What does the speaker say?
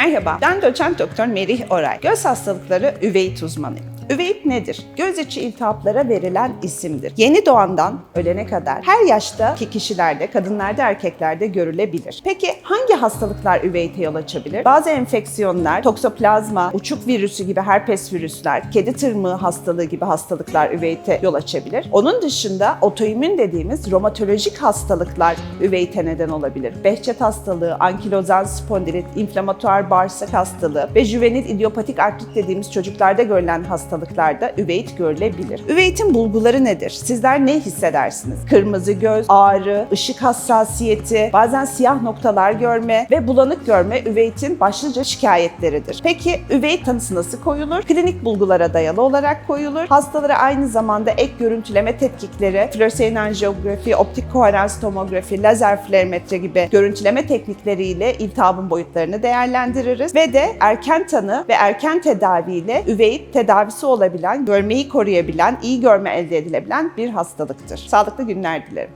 Merhaba, ben doçent doktor Merih Oray. Göz hastalıkları üveit uzmanıyım. Üveit nedir? Göz içi iltihaplara verilen isimdir. Yeni doğandan ölene kadar her yaştaki kişilerde, kadınlarda, erkeklerde görülebilir. Peki hangi hastalıklar üveite yol açabilir? Bazı enfeksiyonlar, toksoplazma, uçuk virüsü gibi herpes virüsler, kedi tırmığı hastalığı gibi hastalıklar üveite yol açabilir. Onun dışında otoimmün dediğimiz romatolojik hastalıklar üveite neden olabilir. Behçet hastalığı, ankilozan spondilit, inflamatuar bağırsak hastalığı ve juvenil idiopatik artrit dediğimiz çocuklarda görülen hastalıklarda üveit görülebilir. Üveitin bulguları nedir? Sizler ne hissedersiniz? Kırmızı göz, ağrı, ışık hassasiyeti, bazen siyah noktalar görme ve bulanık görme üveitin başlıca şikayetleridir. Peki üveit tanısı nasıl koyulur? Klinik bulgulara dayalı olarak koyulur. Hastalara aynı zamanda ek görüntüleme tetkikleri, floresein anjiyografi, optik koherans tomografi, lazer flerometre gibi görüntüleme teknikleriyle iltihabın boyutlarını değerlendiririz ve de erken tanı ve erken tedaviyle üveit tedavisi olabilen, görmeyi koruyabilen, iyi görme elde edilebilen bir hastalıktır. Sağlıklı günler dilerim.